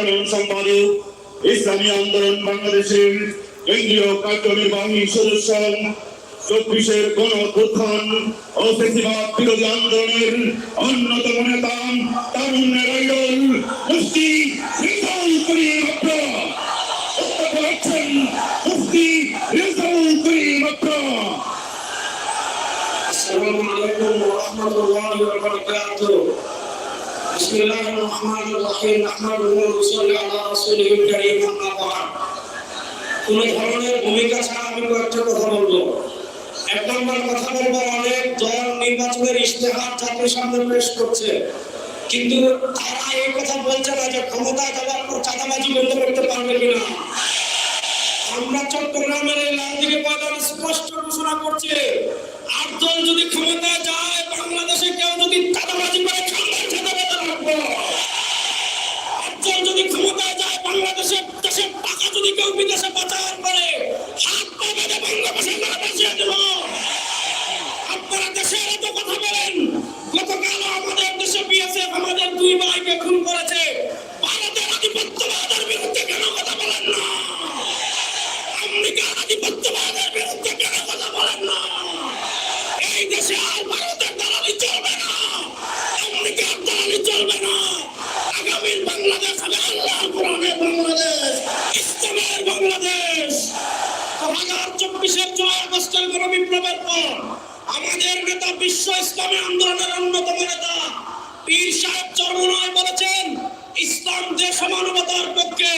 সাধারণ সম্পাদক, ইসলামী আন্দোলন বাংলাদেশের কেন্দ্রীয় কার্যনির্বাহী সদস্য, চব্বিশের গণ অভ্যুত্থান ও ফেসিবাদ বিরোধী আন্দোলনের অন্যতম নেতা তারুণ্যের আইডল, মুফতি রিজাউল করিম আছেন মুফতি রিজাউল করিম আসসালামু আলাইকুম ওয়া রাহমাতুল্লাহি بسم الله الرحمن الرحيم نحمده ونصلي على رسوله الكريم أما بعد কোন ধরনের ভূমিকা ছাড়া আমি কয়েকটা কথা বলবো এক নম্বর কথা বলবো অনেক দল নির্বাচনের ইশতেহার জাতির সামনে পেশ করছে কিন্তু তারা এই কথা বলছে না যে ক্ষমতায় যাওয়ার পর চাঁদাবাজি বন্ধ করতে পারবে কিনা আমরা চট্টগ্রামের এই লালদিঘি ময়দান স্পষ্ট ঘোষণা করছে আটজন যদি ক্ষমতায় যায় বাংলাদেশে কেউ যদি চাঁদাবাজি করে যদি ক্ষমতায় যায়, বাংলাদেশে দেশের টাকা যদি কেউ বিদেশে পাচার করে, হাত পা বেঁধে বাংলাদেশে না বাঁচিয়ে দেব। আপনারা দেশের এত কথা বলেন গতকাল আমাদের দেশে বিএসএফ আমাদের দুই ভাইকে খুন করেছে। বিশ্ব ইসলামী আন্দোলনের অন্যতম নেতা। পীর সাহেব চরমনায় বলেছেন ইসলাম যে সমানবতার পক্ষে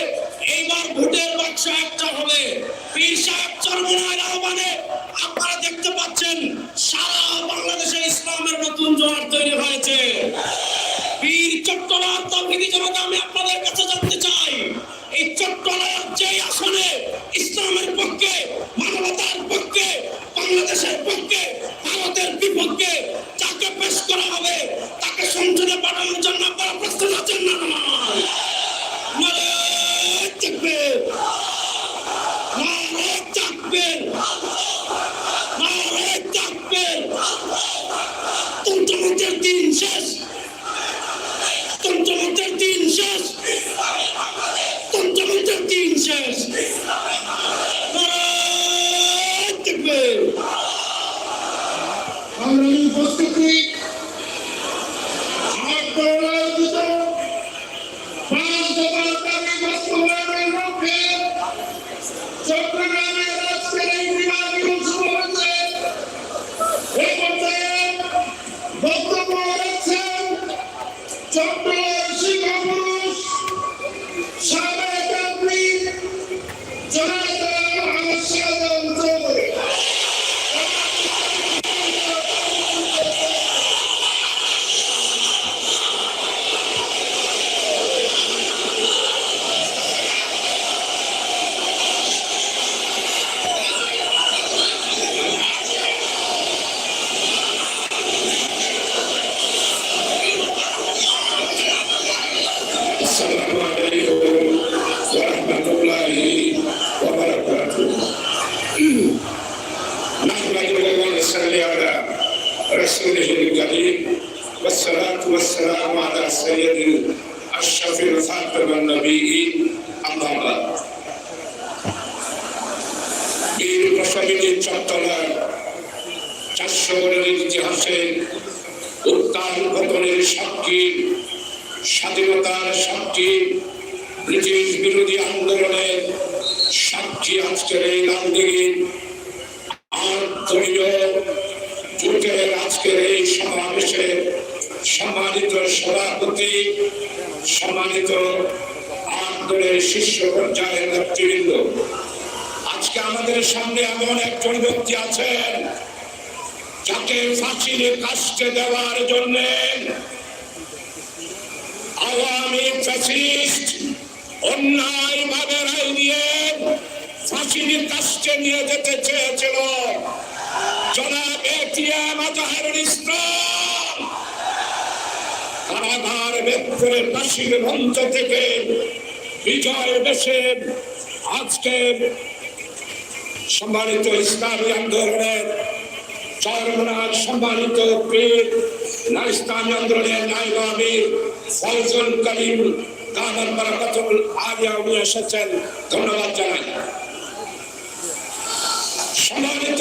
رسوله الكريم والصلاة والسلام على سيد أشرف الخاتم النبيين أما بعد বীর প্রসবিনী চট্টলার চারশো বছরের ইতিহাসের উত্তাল পতনের সাক্ষী স্বাধীনতার সাক্ষী ব্রিটিশ বিরোধী আন্দোলনের সাক্ষী আজকের এই লালদিঘি আর দলীয় জোটের আজকের এই সমাবেশে সম্মানিত সভাপতি, সম্মানিত আন্দোলনের শীর্ষ পর্যায়ের নেতৃবৃন্দ, আজকে আমাদের সামনে এমন একজন ব্যক্তি আছেন যাকে ফাঁসির কাজকে দেওয়ার জন্যে আওয়ামী ফ্যাসিস্ট অন্যায় ভাবে রায় দিয়ে ফাঁসির কাজকে নিয়ে যেতে চেয়েছিল। সম্মানিত ইসলামী আন্দোলনের চরমনার সম্মানিত পীর, না ইসলামী আন্দোলনের আমির ফয়জুল করিম কামাল বারাকাতুল আলিয়া উনি এসেছেন, ধন্যবাদ জানাই। সম্মানিত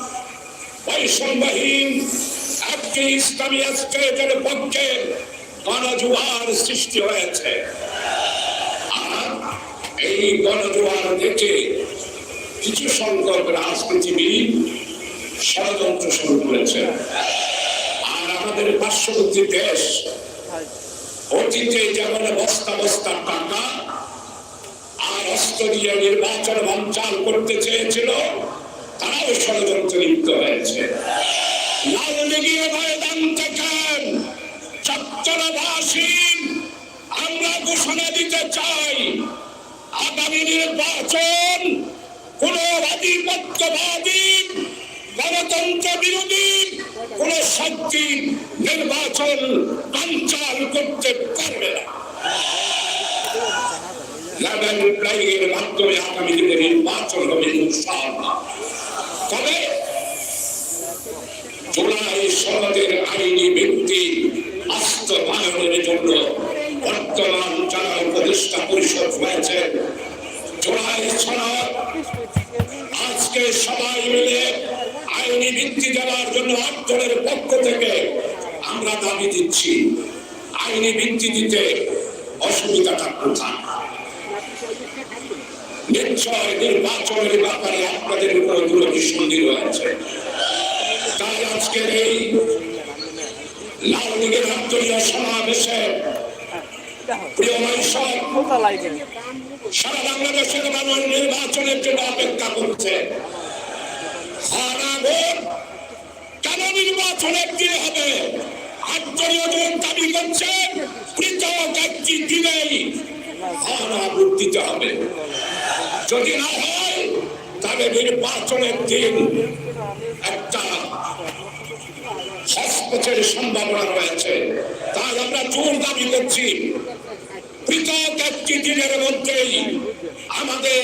বৈষম্যহীন একটি ইসলামী স্টেটের পক্ষে গণজোয়ার সৃষ্টি হয়েছে। আর এই গণজোয়ার দেখে কিছু সংখ্যক রাজনীতিবিদ ষড়যন্ত্র শুরু করেছে আর আমাদের পার্শ্ববর্তী দেশ অতীতে যেমন বস্তা বস্তা টাকা আর অস্ত্র দিয়ে নির্বাচন বাঞ্চাল করতে চেয়েছিল তারাও ষড়যন্ত্র লিপ্ত হয়েছে। লাল লীগের ময়দান থেকে চত্বরবাসী আমরা ঘোষণা দিতে চাই, আগামী নির্বাচন কোন আধিপত্যবাদী, গণতন্ত্র বিরোধী, কোন শক্তি নির্বাচন বাঞ্চাল করতে পারবে না। মাধ্যমে আগামী তবে জুলাই সনদের আইনি ব্যক্তি বাস্তবায়নের জন্য বর্তমান যারা উপদেষ্টা পরিষদ হয়েছে। জুলাই সনদ আজকে সবাই মিলে আইনি ভিত্তি দেওয়ার জন্য আটজনের পক্ষ থেকে আমরা দাবি দিচ্ছি, আইনি ভিত্তি দিতে অসুবিধাটা কোথায়? নিশ্চয় নির্বাচনের ব্যাপারে আপনাদের উপর দূরদৃষ্টি রয়েছে? তাই আজকের এই লাল লীগের আন্তর্য সমাবেশে প্রিয় মানুষ সারা বাংলাদেশের মানুষ নির্বাচনের জন্য অপেক্ষা করছে। কেন নির্বাচনের দিনে হবে? আন্তর্জন দাবি করছে, পৃথক একটি দিনেই হারা দিতে হবে। যদি না হয়, তাহলে নির্বাচনের দিন একটা হস্তক্ষের সম্ভাবনা রয়েছে। তাই আমরা জোর দাবি করছি, পৃথক একটি দিনের মধ্যেই আমাদের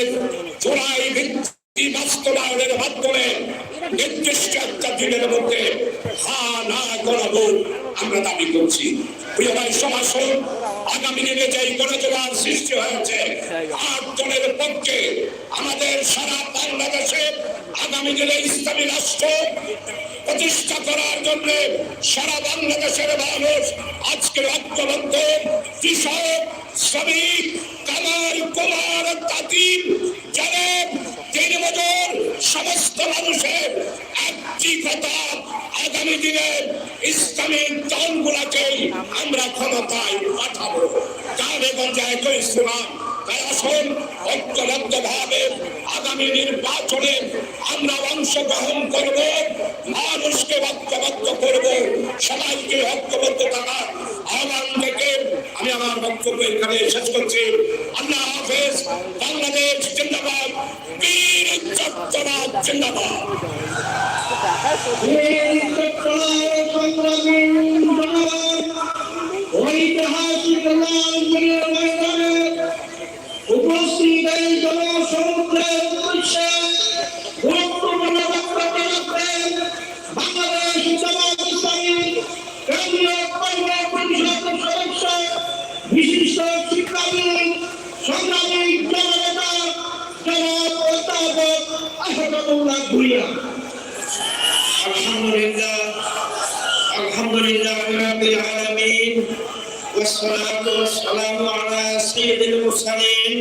জোড়াই ভিত্তি বাস্তবায়নের মাধ্যমে নির্দিষ্ট একটা দিনের মধ্যে করাবো আমরা দাবি করছি। প্রিয় ভাই সমাজ আগামী দিনে যে গণজোয়ার সৃষ্টি হয়েছে, আট দলের পক্ষে আমাদের সারা বাংলাদেশে আগামী দিনে ইসলামী রাষ্ট্র প্রতিষ্ঠা করার জন্য সারা বাংলাদেশের মানুষ আজকে ঐক্যবদ্ধ, কৃষক দিন মজুর সমস্ত মানুষের একটি কথা আগামী দিনে ইসলামী দলগুলাকেই আমরা ক্ষমতায় পাঠাবো। ইসলাম তাই আসুন ঐক্যবদ্ধ ভাবে আগামী নির্বাচনে আমরা অংশগ্রহণ করব, মানুষকে ঐক্যবদ্ধ করব, সবাইকে ঐক্যবদ্ধ থাকার আহ্বান আমি আমার বক্তব্য এখানে শেষ করছি। আল্লাহ হাফেজ বাংলাদেশ জিন্দাবাদ বীর চট্টগ্রাম জিন্দাবাদ। সংগ্রামী জননেতা জনাব অধ্যাপক আসাদুল্লাহ ভুইয়া আলহামদুলিল্লাহ আলহামদুলিল্লাহ রাব্বিল আলামিন والصلاة والسلام على سيد المرسلين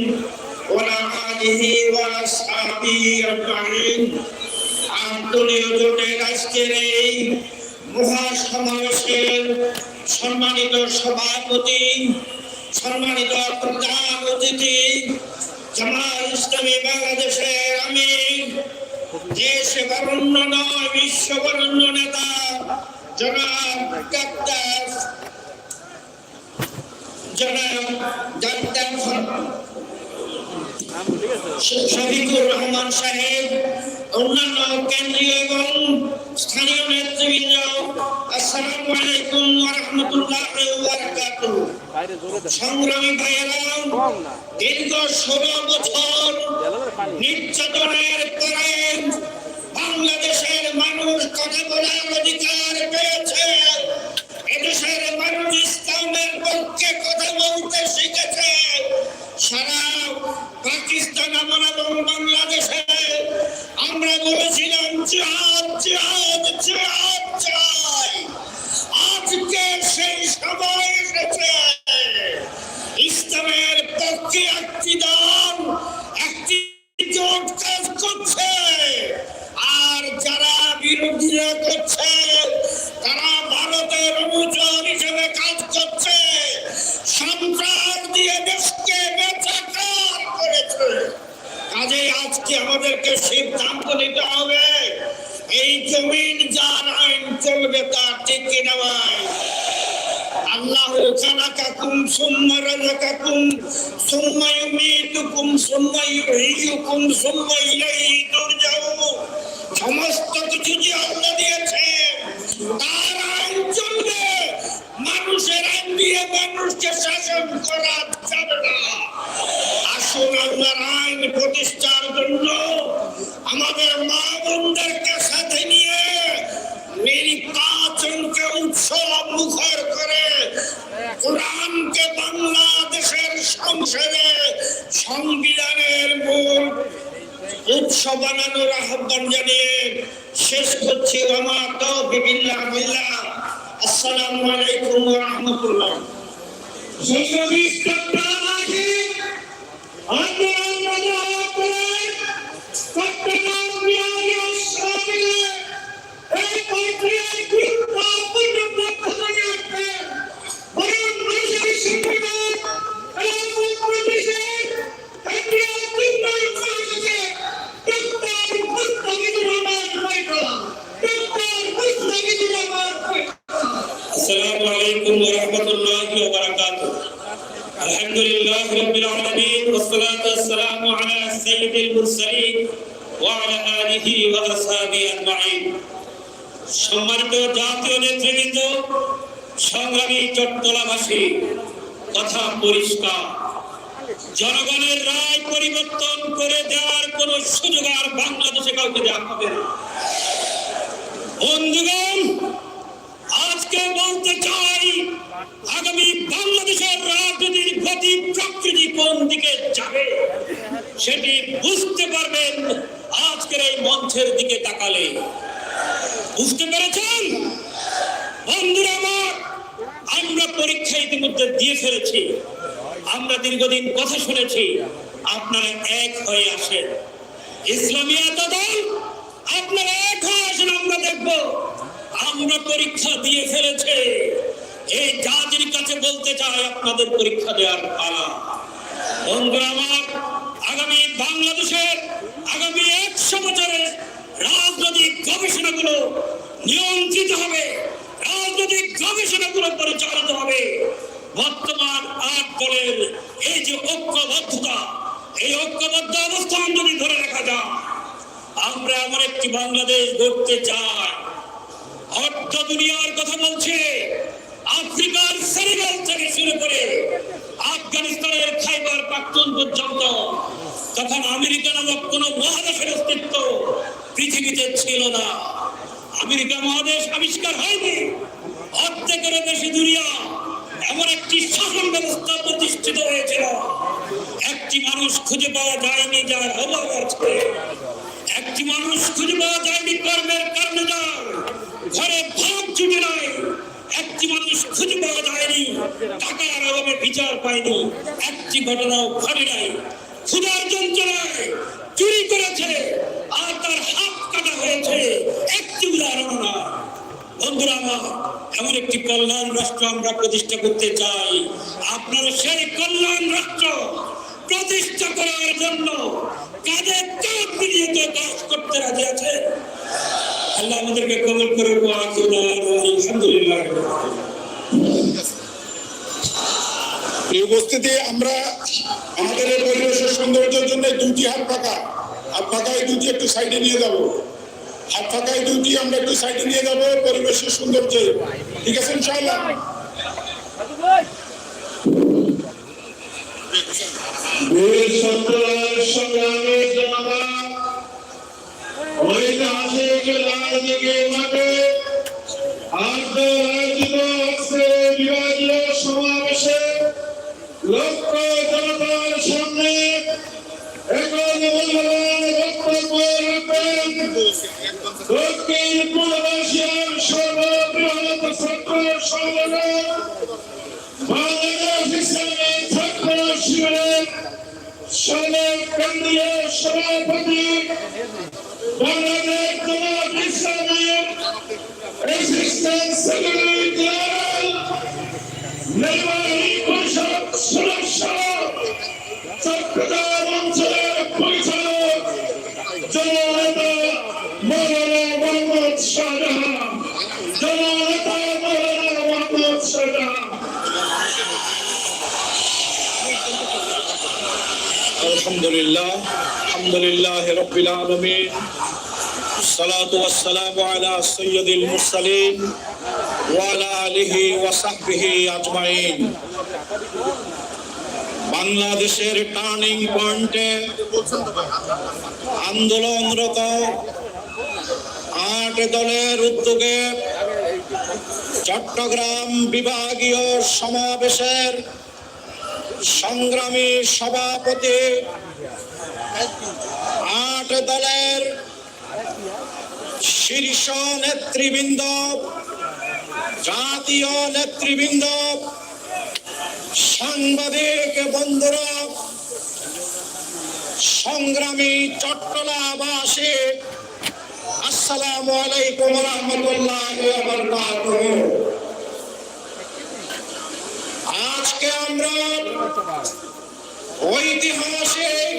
وعلى آله وأصحابه أجمعين আন্তর্জাতিক জোটের আজকের এই মহাসমাবেশের সম্মানিত সভাপতি সম্মানিত প্রধান অতিথি জামাত ইসলামী বাংলাদেশের আমির, দেশ বরণ্য নয় বিশ্ব বরণ্য নেতা, জনাব ডাক্তার জনাব ডাক্তার শফিকুর রহমান সাহেব, অন্যান্য কেন্দ্রীয় এবং স্থানীয় নেতৃবৃন্দ, আসসালামু আলাইকুম ওয়া রাহমাতুল্লাহি ওয়া বারাকাতুহু। সংগ্রামী ভাইয়েরা দীর্ঘ ষোলো বছর নির্যাতনের পরে বাংলাদেশের মানুষ কথা বলার অধিকার পেয়েছে। এদেশের মানুষ ইসলামের পক্ষে কথা বলতে শিখেছে। সারা পাকিস্তান আমল এবং বাংলাদেশে আমরা বলেছিলাম জিহাদ জিহাদ জিহাদ চাই। আজকে সেই সময় মানুষের আসুন আল্লাহর আইন প্রতিষ্ঠার কাউকে পরীক্ষা ইতিমধ্যে দিয়ে ফেলেছি। আমরা দীর্ঘদিন কথা শুনেছি আপনারা এক হয়ে আসেন। ইসলামিয়াত দল আপনারা আকাশ আমরা দেখব। আমরা পরীক্ষা দিয়ে ফেলেছে। এই জাতির কাছে বলতে চাই, আপনাদের পরীক্ষা দেওয়ার পালা। বন্ধুরা আমার, আগামী বাংলাদেশের আগামী একশো বছরের রাজনৈতিক গবেষণাগুলো নিয়ন্ত্রিত হবে রাজনৈতিক গবেষণাগুলো পরিচালিত হবে বর্তমান আট দলের এই যে ঐক্যবদ্ধতা এই ঐক্যবদ্ধ অবস্থান যদি ধরে রাখা যায় আমরা এমন একটি বাংলাদেশ গড়তে চাই অর্ধ দুনিয়ার কথা বলছে আফ্রিকার সেনেগাল থেকে শুরু করে আফগানিস্তানের খাইবার পাখতুন পর্যন্ত তখন আমেরিকা নামক কোন মহাদেশের অস্তিত্ব পৃথিবীতে ছিল না আমেরিকা মহাদেশ আবিষ্কার হয়নি। অর্ধেকেরও বেশি দুনিয়া এমন একটি শাসন ব্যবস্থা প্রতিষ্ঠিত হয়েছিল। একটি মানুষ খুঁজে পাওয়া যায়নি যার অভাব আছে একটি মানুষ খুঁজে পাওয়া যায়নি কর্মের কারণে যার ঘরে ভাব জুটে নাই। একটি মানুষ খুঁজে পাওয়া যায়নি, টাকার অভাবে বিচার পায়নি। একটি ঘটনাও ঘটে নাই। ক্ষুধার যন্ত্রণায় চুরি করেছে আর তার হাত কাটা হয়েছে। একটি উদাহরণ না বন্ধুরা আমার, এমন একটি কল্যাণ রাষ্ট্র আমরা প্রতিষ্ঠা করতে চাই। আপনারা সেই কল্যাণ রাষ্ট্র প্রতিষ্ঠা করার জন্য কাজে কাজ মিলিয়ে তো কাজ করতে রাজি আছে আল্লাহ আমাদেরকে কবল করে আলহামদুলিল্লাহ। এই উপস্থিতি আমরা আমাদের এই পরিবেশের সৌন্দর্যের জন্য দুটি হাত ফাঁকা। হাত ফাঁকা এই দুটি একটু সাইডে নিয়ে যাব। হাত ফাঁকা এই দুটি আমরা একটু সাইডে নিয়ে যাব পরিবেশের সৌন্দর্যে। ঠিক আছে ইনশাআল্লাহ? বীর সত্যের সংগ্রামী জনতা লাল দিঘি মাঠে আজ আয়োজিত বিভাগীয় সমাবেশে লক্ষ জনতার সামনে এখন মূল্যবান বক্তব্য রাখবেন দক্ষিণ পূর্ব এশিয়ার সর্ববৃহৎ ছাত্র সংগঠন বাংলাদেশ ইসলামী ছাত্র শিবিরের সাবেক কেন্দ্রীয় সভাপতি Bangladesh Jamaat Islami assistant secretary general নির্বাহী পরিষদ সদস্য চট্টগ্রাম অঞ্চলের পরিচালক আলহামদুলিল্লাহ আলহামদুলিল্লাহ রব্বিল আলামিন الصلاة والسلام على سيد المرسلين وعلى آله وصحبه أجمعين বাংলাদেশের টার্নিং পয়েন্টে আন্দোলনরত আট দলের উদ্যোগে চট্টগ্রাম বিভাগীয় সমাবেশের সংগ্রামী সভাপতি, আট দলের শীর্ষ নেতৃবৃন্দ, জাতীয় নেতৃবৃন্দ, সাংবাদিক বন্ধুরা, সংগ্রামী চট্টলাবাসী, আসসালামু আলাইকুম রহমতুল্লাহ আজকে আমরা ঐতিহাসিক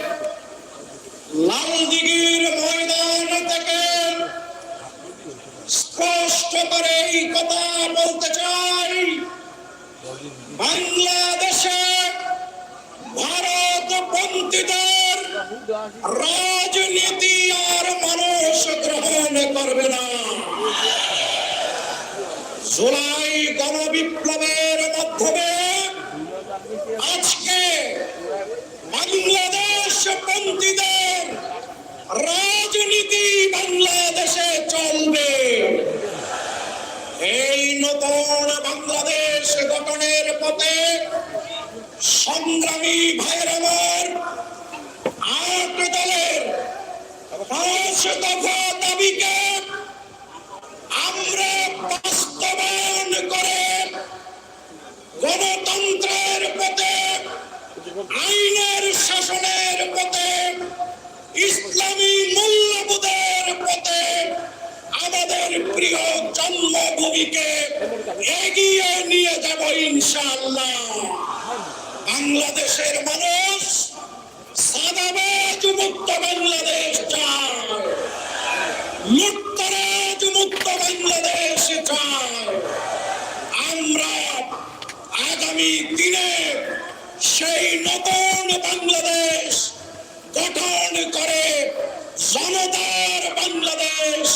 লালদিঘির ময়দান থেকে স্পষ্ট করে এই কথা বলতে চাই। বাংলাদেশে ভারতপন্থীদের রাজনীতি আর মানুষ গ্রহণ করবে না। জুলাই গণবিপ্লবের মাধ্যমে আজকে বাংলাদেশ পন্থীদের রাজনীতি বাংলাদেশে চলবে। এই নতুন বাংলাদেশ গঠনের পথে সংগ্রামী ভাইয়ের আমার আট দলের পাঁচ দফা দাবিকে আমরা বাস্তবায়ন করে গণতন্ত্রের পথে, আইনের শাসনের পথে, ইসলামী মূল্যবোধের পথে আমাদের প্রিয় জন্মভূমিকে এগিয়ে নিয়ে যাব ইনশাআল্লাহ। বাংলাদেশের মানুষ সাদাবাজ মুক্ত বাংলাদেশ চায় লুটতরাজ মুক্ত বাংলাদেশ চায় আমরা আগামী দিনে সেই নতুন বাংলাদেশ গঠন করে জনতার বাংলাদেশ,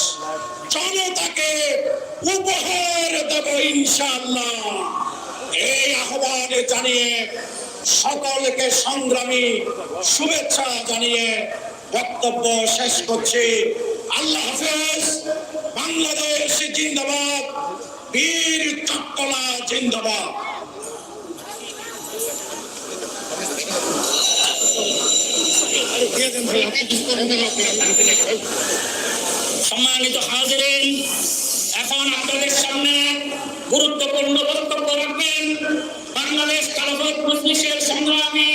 জনতাকে উপহার দেব ইনশাআল্লাহ। এই আহ্বানে জানিয়ে সকলকে সংগ্রামী শুভেচ্ছা জানিয়ে বক্তব্য শেষ করছি। আল্লাহ হাফেজ, বাংলাদেশ জিন্দাবাদ, বীর চট্টলা জিন্দাবাদ। সম্মানিত হাজিরিন, এখন আপনাদের সামনে গুরুত্বপূর্ণ বক্তব্য রাখবেন। বাংলাদেশ কালাফত মজলিসের সংগ্রামী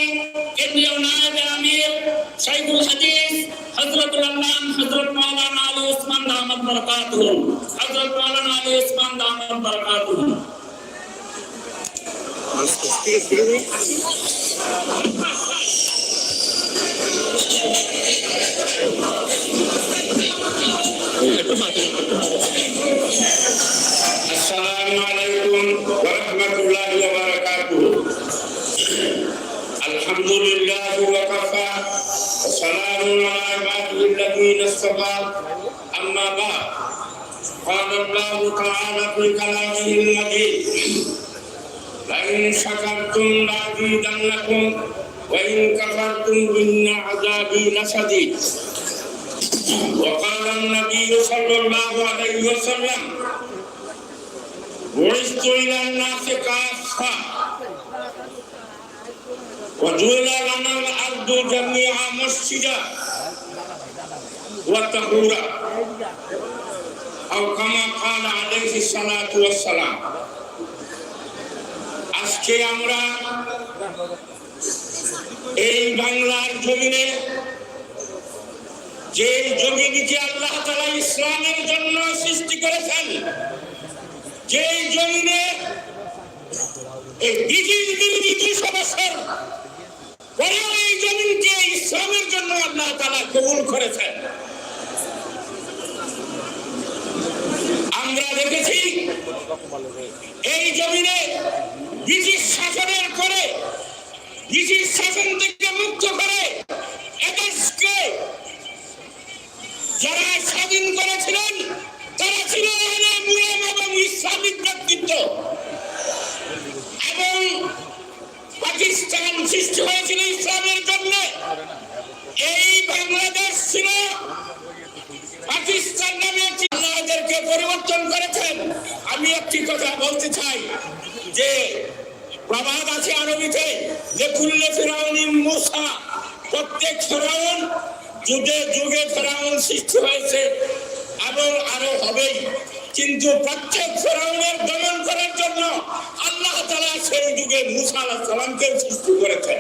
কেন্দ্রীয় নায়েব আমির সাইদুল হাদিস, হযরতুল আল্লাহ হযরত মাওলানা আলী ওসমান দামাত বরকাতুহু। হযরত মাওলানা আলী ওসমান الله تعالى في كلامه المجيد لئن شكرتم لأزيدنكم وإن كفرتم إن عذابي لشديد وقال النبي صلى الله عليه وسلم بعثت إلى الناس كافة وجعل لنا الأرض جميعا مسجدا وطهورا أو كما قال عليه الصلاة والسلام আজকে আমরা এই বাংলার জমিনে যে জমিনকে আল্লাহ তালা ইসলামের জন্য সৃষ্টি করেছেন। যে জমিনে এই ব্রিটিশ বিরোধী দুশো বছর পরেও এই জমিনকে ইসলামের জন্য আল্লাহ তালা কবুল করেছেন। আমরা দেখেছি এই জমিনে ব্রিটিশ শাসনের পরে, ব্রিটিশ শাসন থেকে মুক্ত করে এদেশকে যারা স্বাধীন করেছিলেন, তারা ছিল মুসলিম এবং ইসলামিক ব্যক্তিত্ব এবং পাকিস্তান সৃষ্টি হয়েছিল ইসলামের জন্য। এই বাংলাদেশ ছিল পাকিস্তান নামে একটি পরিবর্তন করেছেন আমি একটি কথা বলতে চাই যে, প্রবাদ আছে আরবিতে যে, কুল্লে ফেরাউনি মুসা প্রত্যেক ফেরাউন যুগে যুগে ফেরাউন সৃষ্টি হয়েছে এবং আরও হবেই। কিন্তু প্রত্যেক ফেরাউনের দমন করার জন্য আল্লাহ তালা সেই যুগে মুসা আলাহ সালামকে সৃষ্টি করেছেন।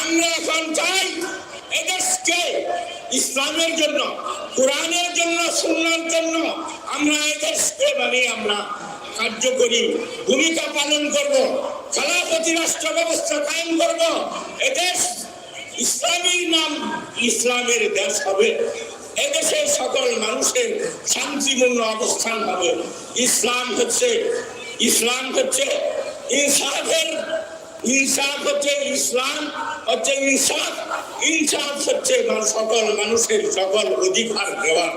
আমরা এখন চাই এদেশকে ইসলামের জন্য, কোরআনের জন্য সুন্নার জন্য আমরা এদেশকে মানে আমরা কার্যকরী ভূমিকা পালন করব, খেলাপতি রাষ্ট্র ব্যবস্থা কায়েম করব, এদেশ ইসলামীর নাম ইসলামের দেশ হবে। এদেশের সকল মানুষের শান্তিপূর্ণ অবস্থান হবে। ইসলাম হচ্ছে ইসলাম হচ্ছে ইনসাফের, ইনসাফ হচ্ছে ইসলাম, হচ্ছে ইনসাফ ইনসাফ হচ্ছে সকল মানুষের সকল অধিকার দেওয়া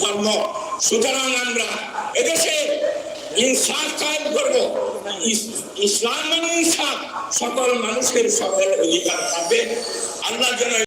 ধর্ম। সুতরাং আমরা এদেশে ইনসাফ কায়েম করব। ইসলাম মানে ইনসাফ সকল মানুষের সকল অধিকার পাবে আল্লাহ যেন